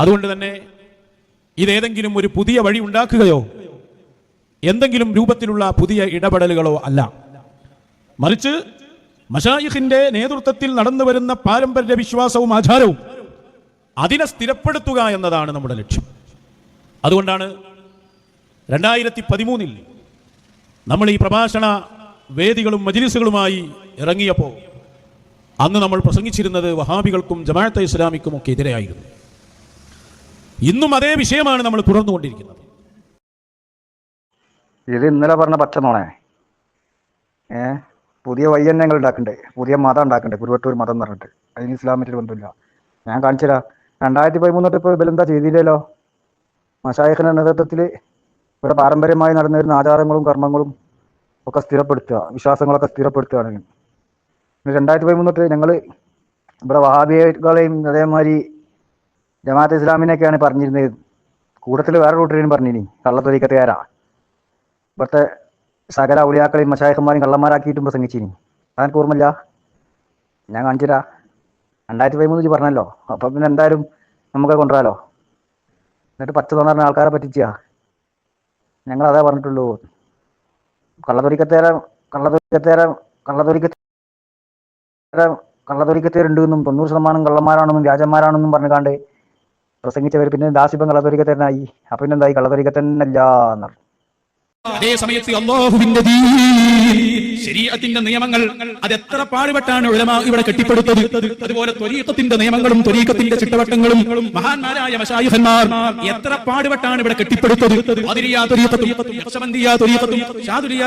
അതുകൊണ്ട് തന്നെ ഇതേതെങ്കിലും ഒരു പുതിയ വഴി ഉണ്ടാക്കുകയോ എന്തെങ്കിലും രൂപത്തിലുള്ള പുതിയ ഇടപെടലുകളോ അല്ല. മറിച്ച് മഷായിഖിന്റെ നേതൃത്വത്തിൽ നടന്നു വരുന്ന പാരമ്പര്യ വിശ്വാസവും ആചാരവും അതിനെ സ്ഥിരപ്പെടുത്തുക എന്നതാണ് നമ്മുടെ ലക്ഷ്യം. അതുകൊണ്ടാണ് രണ്ടായിരത്തി പതിമൂന്നിൽ നമ്മൾ ഈ പ്രഭാഷണ വേദികളും മജിലിസുകളുമായി ഇറങ്ങിയപ്പോൾ അന്ന് നമ്മൾ പ്രസംഗിച്ചിരുന്നത് വഹാബികൾക്കും ജമാഅത്തെ ഇസ്ലാമിക്കും ഒക്കെ എതിരെയായിരുന്നു. ഇന്നും അതേ വിഷയമാണ് നമ്മൾ തുടർന്നുകൊണ്ടിരിക്കുന്നത്. ഇത് ഇന്നലെ പറഞ്ഞ പച്ച ഏ? പുതിയ വൈകന്യങ്ങൾ ഉണ്ടാക്കണ്ടേ. പുതിയ മതം ഉണ്ടാക്കണ്ടേ. കുരുവട്ടൂർ മതം പറഞ്ഞിട്ട്. അതിന് ഇസ്ലാമിന്റെ ബന്ധമില്ല. ഞാൻ കാണിച്ചുതരാം. രണ്ടായിരത്തി പതിമൂന്നോട്ട് ഇപ്പോൾ ഇവരെന്താ ചെയ്തില്ലല്ലോ? മഷായഖിന്റെ നേതൃത്വത്തിൽ ഇവിടെ പാരമ്പര്യമായി നടന്നിരുന്ന ആചാരങ്ങളും കർമ്മങ്ങളും ഒക്കെ സ്ഥിരപ്പെടുത്തുക വിശ്വാസങ്ങളൊക്കെ സ്ഥിരപ്പെടുത്തുകയാണെങ്കിൽ രണ്ടായിരത്തി പതിമൂന്നോട്ട് ഞങ്ങൾ ഇവിടെ വഹാബികളെയും അതേമാതിരി ജമാഅത്ത് ഇസ്ലാമിനെയൊക്കെയാണ് പറഞ്ഞിരുന്നത്. കൂട്ടത്തിൽ വേറെ കൂട്ടരെയും പറഞ്ഞിനി. കള്ളത്തൊലിക്കത്തുകാരാ. ഇവിടുത്തെ സകല ഔലിയാക്കളെയും മഷായഹന്മാരെയും കള്ളന്മാരാക്കിയിട്ടും പ്രസംഗിച്ചിനി. അതെനിക്ക് ഓർമ്മയില്ല. ഞാൻ കാണിച്ചുതരാ. രണ്ടായിരത്തി പതിമൂന്ന് പറഞ്ഞല്ലോ. അപ്പം പിന്നെ എന്തായാലും നമുക്ക് കൊണ്ടുവരാലോ. എന്നിട്ട് പച്ച തോന്നുന്ന ആൾക്കാരെ പറ്റിച്ചാ. ഞങ്ങൾ അതേ പറഞ്ഞിട്ടുള്ളൂ കള്ളത്തൊലിക്കത്തേര കള്ളത്തൊലിക്കത്തേര കള്ളത്തൊരിക്കത്തേരം കള്ളത്തൊലിക്കത്തേരുണ്ടെന്നും തൊണ്ണൂറ് ശതമാനം കള്ളന്മാരാണെന്നും വ്യാജന്മാരാണെന്നും പറഞ്ഞുകാണ്ട് പ്രസംഗിച്ചവർ പിന്നെ ദാസിപ്പം കള്ളത്തൊരിക്കത്തേരനായി അപ്പം പിന്നെന്തായി? കള്ളത്തൊരിക്കത്തന്നല്ല എന്നറിഞ്ഞു അതേ സമയത്ത് അള്ളാഹുവിന്റെ ശരീരത്തിന്റെ നിയമങ്ങൾ അത് എത്ര പാടുപെട്ടാണ് ഇവിടെ കെട്ടിപ്പടുത്തത്? അതുപോലെ ത്വരീക്കത്തിന്റെ നിയമങ്ങളും ത്വരീക്കത്തിന്റെ ചിട്ടവട്ടങ്ങളും മഹാന്മാരായ മശായിഖന്മാർ എത്ര പാടുപെട്ടാണ് ഇവിടെ കെട്ടിപ്പടുത്തത്?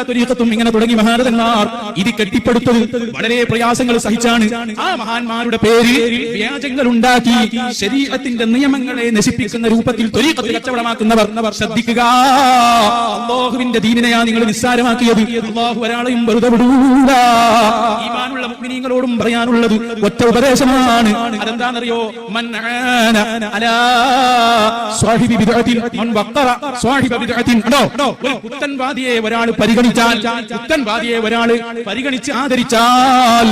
ത്വരീക്കത്തും ഇങ്ങനെ തുടങ്ങി മഹാരഥന്മാർ ഇത് കെട്ടിപ്പടുത്തത്. വളരെ പ്രയാസങ്ങൾ സഹിച്ചാണ് ആ മഹാന്മാരുടെ പേര് വ്യാജങ്ങൾ ഉണ്ടാക്കി ശരീരത്തിന്റെ നിയമങ്ങളെ നശിപ്പിക്കുന്ന രൂപത്തിൽ ത്വരീക്കത്തിൽ കച്ചവടമാക്കുന്നവർ ശ്രദ്ധിക്കുക. അള്ളാഹുവിന്റെ ദീനിനെയാ നിങ്ങൾ നിസ്സാരമാക്കിയത്. അള്ളാഹു ഒരാളെയും വെറുതെ വിടൂല. ഈമാനുള്ള മുഅ്മിനീങ്ങളോടും പറയാനുള്ളത് ഒറ്റ ഉപദേശമാണ്. അതെന്താണെന്നറിയോ? പുത്തൻവാദിയെ ഒരാൾ പരിഗണിച്ചാൽ പുത്തൻവാദിയെ ഒരാൾ പരിഗണിച്ച് ആദരിച്ചാൽ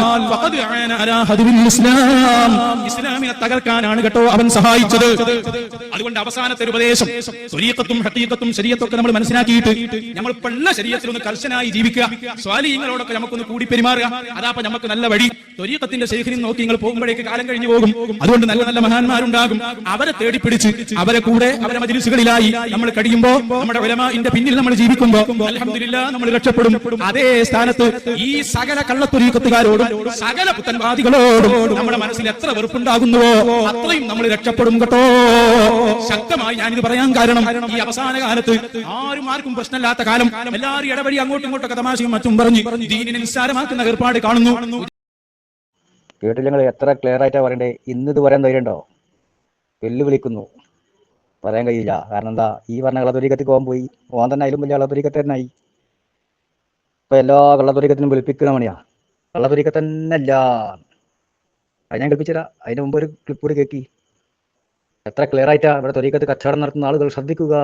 ഇസ്ലാം. ഇസ്ലാമിനെ തകർക്കാനാണ് കേട്ടോ അവൻ സഹായിച്ചത്. അതുകൊണ്ട് അവസാനത്തെ ഒരു ഉപദേശം സ്വരീക്കത്തും ഹത്തീക്കത്തും ശരീരത്തൊക്കെ നമ്മൾ മനസ്സിലാക്കിയിട്ട് നമ്മൾ പെണ്ണ ശരീരത്തിൽ ഒന്ന് കർശനായി ജീവിക്കുക. സ്വാലീങ്ങളോടൊക്കെ നമുക്കൊന്ന് കൂടി പെരുമാറുക. അതാപ്പ നമുക്ക് നല്ല വഴി. ത്വരീക്കത്തിന്റെ ശേഖരം നോക്കി നിങ്ങൾ പോകുമ്പോഴേക്ക് കാലം കഴിഞ്ഞു പോകും. അതുകൊണ്ട് നല്ല നല്ല മഹാന്മാരുണ്ടാകും. അവരെ തേടി പിടിച്ച് അവരെ കൂടെ അവരെ മജിലിസുകളിലായി നമ്മൾ കഴിയുമ്പോ നമ്മുടെ വരമാന്റെ പിന്നിൽ നമ്മൾ ജീവിക്കുമ്പോ അൽഹംദുലില്ലാ നമ്മൾ രക്ഷപ്പെടും. അതേ സ്ഥാനത്ത് ഈ സകല കള്ളത്തൊരീക്കത്തുകാരോടും സകല പുത്തൻവാദികളോടും നമ്മുടെ മനസ്സിൽ എത്ര വെറുപ്പുണ്ടാകുന്നുവോ അത്രയും നമ്മൾ രക്ഷപ്പെടും കേട്ടോ. ശക്തമായി ഞാനിത് പറയാൻ കാരണം ഈ അവസാന കാലത്ത് ആരും ആർക്കും പ്രശ്നമില്ലാത്ത കാലം എല്ലാവരും ഇടവഴി അങ്ങോട്ടും ഇങ്ങോട്ടൊക്കെ തമാശയും മറ്റും പറഞ്ഞു ദീനിനെ നിസ്സാരമാക്കുന്ന ഏർപ്പാട് കാണുന്നു. കേട്ടില്ല എത്ര ക്ലിയർ ആയിട്ടാ പറയണ്ടേ? ഇന്ന് ഇത് പറയാൻ ധൈര്യമുണ്ടോ വെല്ലുവിളിക്കുന്നു. പറയാൻ കഴിയില്ല. കാരണം എന്താ? ഈ പറഞ്ഞ കള്ളത്തൊരിക്കത്തിൽ പോകാൻ പോയി. പോകാൻ തന്നെ അതിലും വലിയ കള്ളത്തൊരിക്കത്ത് തന്നെ ആയി. ഇപ്പൊ എല്ലാ കള്ളത്തൊരിക്കത്തിനും വിളിപ്പിക്കുന്ന മണിയാ അല്ല അത് ഞാൻ കേൾപ്പിച്ചുതരാം. അതിന് മുമ്പ് ഒരു ക്ലിപ്പ് കൂടി കേക്കി. എത്ര ക്ലിയർ ആയിട്ടാ ഇവിടെ തൊരിക്കത്ത് കച്ചവടം നടത്തുന്ന ആളുകൾ ശ്രദ്ധിക്കുക.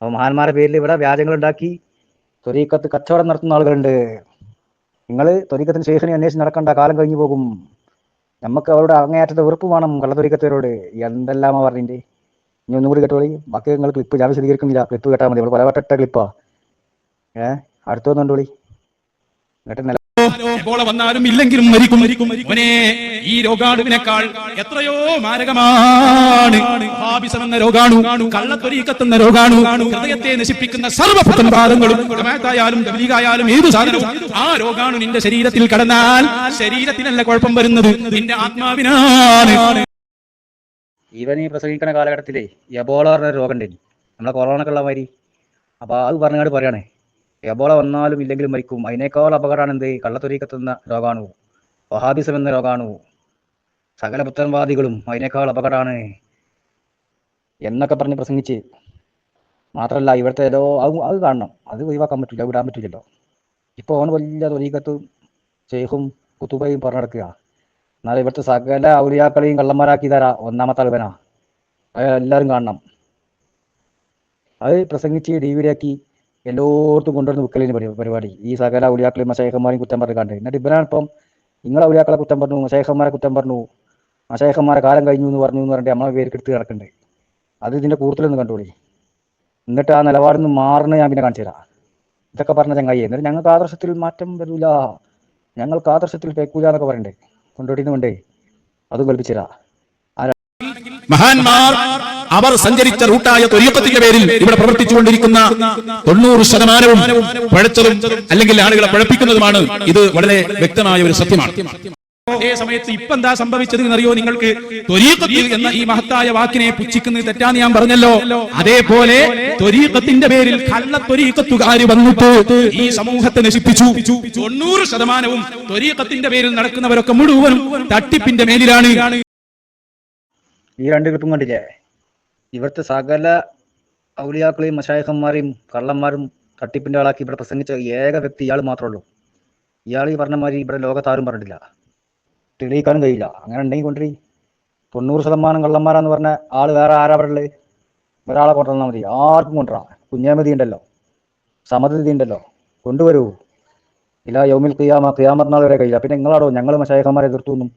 അപ്പൊ മഹാന്മാരുടെ പേരിൽ ഇവിടെ വ്യാജങ്ങൾ ഉണ്ടാക്കി തൊരീക്കത്ത് കച്ചവടം നടത്തുന്ന ആളുകളുണ്ട്. നിങ്ങൾ തൊരീക്കത്തിന് ശേഷം അന്വേഷിച്ച് നടക്കണ്ട കാലം കഴിഞ്ഞു പോകും. നമുക്ക് അവരുടെ അങ്ങേയറ്റത്തെ വെറുപ്പ് വേണം കള്ളത്തൊരീക്കത്തവരോട് എന്തെല്ലാമാ പറഞ്ഞിട്ട് ഇനി ഒന്നും കൂടി കേട്ടോളി. ബാക്കി നിങ്ങൾ ക്ലിപ്പ് ഞാൻ വിശദീകരിക്കുന്നില്ല. ക്ലിപ്പ് കേട്ടാൽ മതി. ഇവിടെ പലവട്ട ക്ലിപ്പാ ഏഹ് അടുത്തൊന്നും കണ്ടോളി. എന്നിട്ട് നില എബോള വന്നാലും ഇല്ലെങ്കിലും മരിക്കും. അവനെ ഈ രോഗാണുവിനേക്കാൾ എത്രയോ മാരകമാണ്. എന്ന രോഗാണു കള്ളത്തൊരീക്കത്തെന്ന രോഗാണു ഹൃദയത്തെ നശിപ്പിക്കുന്ന സർവപുത്തൻവാദങ്ങളും ആയാലും തബ്ലീഗായാലും ഏത് സാധനവും ആ രോഗാണു നിന്റെ ശരീരത്തിൽ കടന്നാൽ ശരീരത്തിനല്ല കുഴപ്പം വരുന്നത് നിന്റെ ആത്മാവിനാണ്. ഇവൻ ഈ പ്രസംഗിക്കുന്ന കാലഘട്ടത്തിലേ എബോള പറഞ്ഞ രോഗം ഉണ്ടെങ്കിൽ നമ്മളെ കൊറോണക്കുള്ള മാതിരി. അപ്പൊ അത് പറഞ്ഞാട് പറയണേ. എബോള വന്നാലും ഇല്ലെങ്കിലും മരിക്കും. അതിനേക്കാൾ അപകടമാണ് എന്ത് കള്ളത്തൊരീക്കത്തുന്ന രോഗാണു. വഹാബിസം എന്ന രോഗാണു. സകല പുത്തൻവാദികളും അതിനേക്കാൾ അപകടമാണ് എന്നൊക്കെ പറഞ്ഞ് പ്രസംഗിച്ച് മാത്രമല്ല ഇവിടുത്തെ ഏതോ അത് അത് കാണണം. അത് ഒഴിവാക്കാൻ പറ്റില്ല വിടാൻ പറ്റില്ലല്ലോ. ഇപ്പോൾ ഓൺ വലിയ തൊരീക്കത്തും ഷെയ്ഖും കുത്തുബയും പറഞ്ഞു നടക്കുക എന്നാൽ ഇവിടുത്തെ സകല ഔലിയാക്കളെയും കള്ളന്മാരാക്കി തരാ ഒന്നാമത്തെ അളവനാ അത് എല്ലാവരും കാണണം. അത് പ്രസംഗിച്ച് ഡി വി ഡി ആക്കി എല്ലായിടത്തും കൊണ്ടുവന്ന് വിൽക്കലിന് പരി പരിപാടി. ഈ സകല ഔലിയാക്കളെയും മശേഖന്മാരെയും കുറ്റം പറഞ്ഞു കണ്ട് എന്നിട്ട് ഇവനാണ് ഇപ്പം നിങ്ങളെ ഔലിയാക്കളെ കുറ്റം പറഞ്ഞു മശേഖന്മാരെ കുറ്റം പറഞ്ഞു മശേഖന്മാരെ കാലം കഴിഞ്ഞു എന്ന് പറഞ്ഞു എന്ന് പറഞ്ഞിട്ട് നമ്മളെ പേര് എടുത്ത് അത് ഇതിന്റെ കൂടുതലൊന്ന് കണ്ടോളി. എന്നിട്ട് ആ നിലപാടിൽ നിന്ന് ഞാൻ പിന്നെ കാണിച്ചു തരാം ഇതൊക്കെ പറഞ്ഞ ചങ്ങായി എന്നിട്ട് ഞങ്ങൾക്ക് ആദർശത്തിൽ മാറ്റം വരൂല. ഞങ്ങൾക്ക് ആദർശത്തിൽ പേക്കൂല എന്നൊക്കെ പറയണ്ടേ. കൊണ്ടോട്ടിന്ന് കൊണ്ടേ. അതും കൽപ്പിച്ചു തരാം മഹാന്മാർ അവർ സഞ്ചരിച്ച റൂട്ടായ തൊരീക്കത്തിന്റെ പേരിൽ ഇവിടെ പ്രവർത്തിച്ചുകൊണ്ടിരിക്കുന്ന തൊണ്ണൂറ് ശതമാനവും പഴച്ചതും അല്ലെങ്കിൽ ആളുകളെ പഴപ്പിക്കുന്നതുമാണ് ഇത് വളരെ വ്യക്തമായ ഒരു സത്യമാണ്. അതേ സമയത്ത് ഇപ്പൊ എന്താ സംഭവിച്ചത് എന്നറിയോ നിങ്ങൾക്ക്? എന്ന ഈ മഹത്തായ വാക്കിനെ പുച്ഛിക്കുന്നത് തെറ്റാന്ന് ഞാൻ പറഞ്ഞല്ലോ. അതേപോലെ ത്വരീഖത്തിന്റെ പേരിൽ കള്ള ത്വരീഖത്തുകാർ വന്നിട്ട് ഈ സമൂഹത്തെ നശിപ്പിച്ചു. തൊണ്ണൂറ് ശതമാനവും ത്വരീഖത്തിന്റെ പേരിൽ നടക്കുന്നവരൊക്കെ മുഴുവനും തട്ടിപ്പിന്റെ മേലിലാണ്. ഈ രണ്ട് ക്ലിപ്പും കണ്ടില്ലേ? ഇവിടുത്തെ സകല ഔലിയാക്കളെയും മഷായഹന്മാരെയും കള്ളന്മാരും തട്ടിപ്പിന്റെ ആളാക്കി ഇവിടെ പ്രസംഗിച്ച ഏക വ്യക്തി ഇയാൾ മാത്രമേ ഉള്ളൂ. ഇയാൾ ഈ പറഞ്ഞ മാതിരി ഇവിടെ ലോകത്താരും പറഞ്ഞിട്ടില്ല. തെളിയിക്കാനും കഴിയില്ല. അങ്ങനെ ഉണ്ടെങ്കിൽ കൊണ്ടുപോയി തൊണ്ണൂറ് ശതമാനം കള്ളന്മാരാന്ന് പറഞ്ഞ ആൾ വേറെ ആരാ പറയുള്ളത് ഒരാളെ കൊണ്ടുവന്നാൽ മതി. ആർക്കും കൊണ്ടുവരാം. കുഞ്ഞാമതി ഉണ്ടല്ലോ. സമതി ഉണ്ടല്ലോ. കൊണ്ടുവരൂ. ഇല്ല യൗമിൽ കിയാമ കിയാമത്ത് വരെ കഴിയില്ല. പിന്നെ നിങ്ങളാടോ? ഞങ്ങൾ മഷായഹന്മാരെ എതിർത്തു എന്നും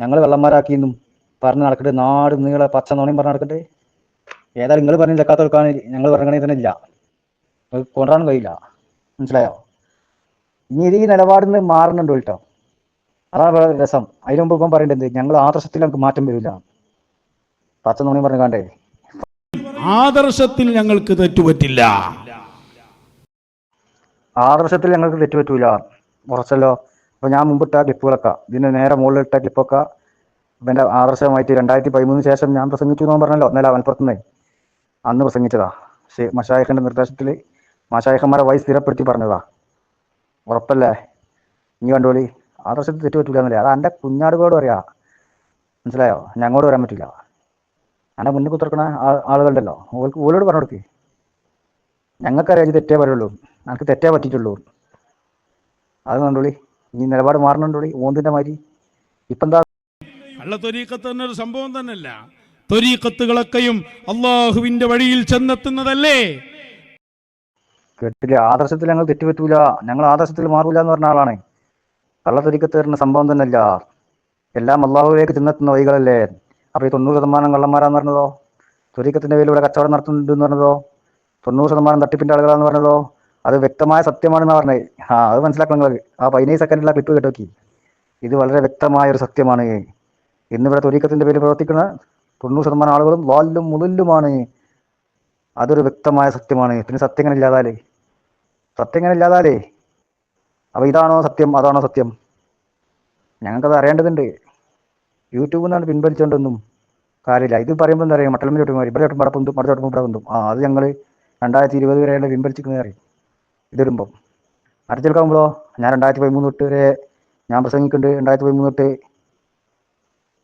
ഞങ്ങൾ കള്ളന്മാരാക്കിയെന്നും പറഞ്ഞ് നടക്കട്ടെ. നാട് നീളെ പച്ച നോണയും പറഞ്ഞ് നടക്കട്ടെ. ഏതായാലും നിങ്ങൾ പറഞ്ഞ ചക്കാത്തോൽക്കാൻ ഞങ്ങൾ പറഞ്ഞേ തന്നെ ഇല്ല അത് കൊണ്ടുവരാനും കഴിയില്ല. മനസ്സിലായോ? ഇനി ഇത് ഈ നിലപാടിൽ നിന്ന് മാറുന്നുണ്ട് കേട്ടോ അതാണ് വേറെ രസം. അതിന് മുമ്പ് ഇപ്പം പറയേണ്ടത് ഞങ്ങൾ ആദർശത്തിൽ നമുക്ക് മാറ്റം വരില്ല. പച്ച നോണി പറഞ്ഞു കണ്ടേ. ആദർശത്തിൽ ഞങ്ങൾക്ക് തെറ്റുപറ്റില്ല. ആദർശത്തിൽ ഞങ്ങൾക്ക് തെറ്റുപറ്റൂല. കുറച്ചല്ലോ അപ്പൊ ഞാൻ മുമ്പിട്ട ക്ലിപ്പുകളൊക്കെ. ഇതിന്റെ നേരെ മുകളിലിട്ട ക്ലിപ്പൊക്കെ. ഇവന്റെ ആദർശമായിട്ട് രണ്ടായിരത്തി പതിമൂന്നിന് ശേഷം ഞാൻ പ്രസംഗിച്ചു എന്ന് പറഞ്ഞല്ലോ. ഇന്നലെ മലപ്പുറത്തുനിന്ന് അന്ന് പ്രസംഗിച്ചതാ. മഷായഖിന്റെ നിർദ്ദേശത്തിൽ മഷായഖന്മാരെ വൈ സ്ഥിരപ്പെടുത്തി പറഞ്ഞതാ. ഉറപ്പല്ലേ? നീ കണ്ടോളി. ആദർശത്തിൽ തെറ്റുപറ്റൂല എന്നല്ലേ? അത് എന്റെ കുഞ്ഞാടുകളോട് പറയാ. മനസ്സിലായോ? ഞങ്ങളോട് വരാൻ പറ്റില്ല എന്റെ മുന്നിൽ കുത്തിറക്കണ ആളുകളുണ്ടല്ലോ. ഓൾക്ക് ഓലോട് പറഞ്ഞു കൊടുക്ക്. ഞങ്ങൾക്കറിയാം തെറ്റേ പറയുള്ളൂ. എനിക്ക് തെറ്റേ പറ്റിയിട്ടുള്ളൂ. അത് കണ്ടോളി. ഇനി നിലപാട് മാറണുണ്ടോളി? ഓന്തിന്റെ മാതിരി. ഇപ്പം എന്താ കള്ള ത്വരീക്കത്ത് തന്നെ ഒരു സംഭവം തന്നെയല്ല. ത്വരീക്കത്തുകളൊക്കെയും അള്ളാഹുവിന്റെ വഴിയിൽ ചെന്നെത്തുന്നതല്ലേ? കേട്ടില്ല. ആദർശത്തിൽ ഞങ്ങൾ തെറ്റുപറ്റൂല. ഞങ്ങൾ ആദർശത്തിൽ മാറൂല എന്ന് പറഞ്ഞ ആളാണ്. കള്ളത്തൊരിക്കത്ത് വരുന്ന സംഭവം തന്നെയല്ല. എല്ലാം അള്ളാഹുവിലേക്ക് ചെന്നെത്തുന്ന വഴികളല്ലേ. അപ്പൊ ഈ തൊണ്ണൂറ് ശതമാനം കള്ളന്മാരാന്ന് പറഞ്ഞതോ? ത്വരീക്കത്തിന്റെ പേരിലൂടെ കച്ചവടം നടത്തുന്നുണ്ട് എന്ന് പറഞ്ഞതോ? തൊണ്ണൂറ് ശതമാനം തട്ടിപ്പിന്റെ ആളുകളാന്ന് പറഞ്ഞതോ? അത് വ്യക്തമായ സത്യമാണെന്ന് പറഞ്ഞത്. ആ അത് മനസ്സിലാക്കണം നിങ്ങൾ ആ പതിനേഴ് സെക്കൻഡിലുള്ള ക്ലിപ്പ് കേട്ടോക്കി. ഇത് വളരെ വ്യക്തമായ ഒരു സത്യമാണ്. ഇന്നിവിടെ ത്വരീക്കത്തിന്റെ പേരിൽ പ്രവർത്തിക്കുന്ന തൊണ്ണൂറ് ശതമാനം ആളുകളും വാലും മുതലുമാണ് അതൊരു വ്യക്തമായ സത്യമാണ്. പിന്നെ സത്യം ഇങ്ങനെ ഇല്ലാതാലേ സത്യം ഇങ്ങനെ ഇല്ലാതാലേ അപ്പൊ ഇതാണോ സത്യം? അതാണോ സത്യം? ഞങ്ങൾക്കത് അറിയേണ്ടതുണ്ട്. യൂട്യൂബിൽ നിന്നാണ് പിൻവലിച്ചുകൊണ്ടൊന്നും കാര്യമില്ല. ഇത് പറയുമ്പോൾ എന്താ പറയുക മട്ടലമ്മ ചോട്ടുമാർ ഇവിടെ ചോട്ടും പടപ്പുന്തും ചോട്ടും ഇവിടെ കൊണ്ടും ആ അത് ഞങ്ങൾ രണ്ടായിരത്തി ഇരുപത് വരെയുള്ള പിൻവലിച്ചിരിക്കുന്നത് അറിയും ഇതിടുമ്പം. അരച്ചെടുക്കാകുമ്പോഴോ ഞാൻ രണ്ടായിരത്തി പതിമൂന്ന് തൊട്ട് വരെ ഞാൻ പ്രസംഗിക്കുന്നുണ്ട്. രണ്ടായിരത്തി പതിമൂന്ന് തൊട്ട്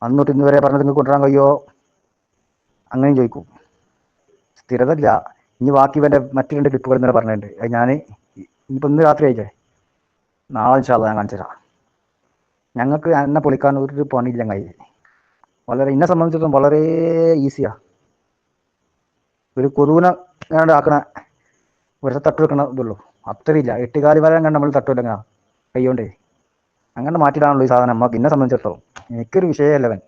അന്ന് തൊട്ട് ഇന്ന് വരെ പറഞ്ഞത് നിങ്ങൾക്ക് കൊണ്ടുവരാൻ കഴിയുമോ? അങ്ങനെയും ചോദിക്കും. സ്ഥിരത ഇല്ല ഇനി ബാക്കി ഇവന്റെ മറ്റു രണ്ട് ക്ലിപ്പുകൾ ഇന്നലെ പറഞ്ഞിട്ടുണ്ട്. ഞാൻ ഇനിയിപ്പോൾ ഇന്ന് രാത്രി ആയില്ലേ നാളെ ഇൻഷാല്ല ഞാൻ കാണിച്ചു തരാം. ഞങ്ങൾക്ക് എന്നെ പൊളിക്കാൻ ഒരു പണിയില്ല കൈ വളരെ എന്നെ സംബന്ധിച്ചിടത്തോളം വളരെ ഈസിയാ ഒരു കൊതുവിനെ ഞാൻ ആക്കണ ഒരു തട്ട് വെക്കണ ഇതുള്ളൂ. അത്രയില്ല എട്ടുകാലി വരെ കണ്ട് നമ്മൾ തട്ടുമില്ല കൈ കൊണ്ടേ. അങ്ങനെ മാറ്റിയിടാനുള്ള ഈ സാധനം. നമുക്ക് എന്നെ സംബന്ധിച്ചിടത്തോളം. എനിക്കൊരു വിഷയമല്ല അവൻ.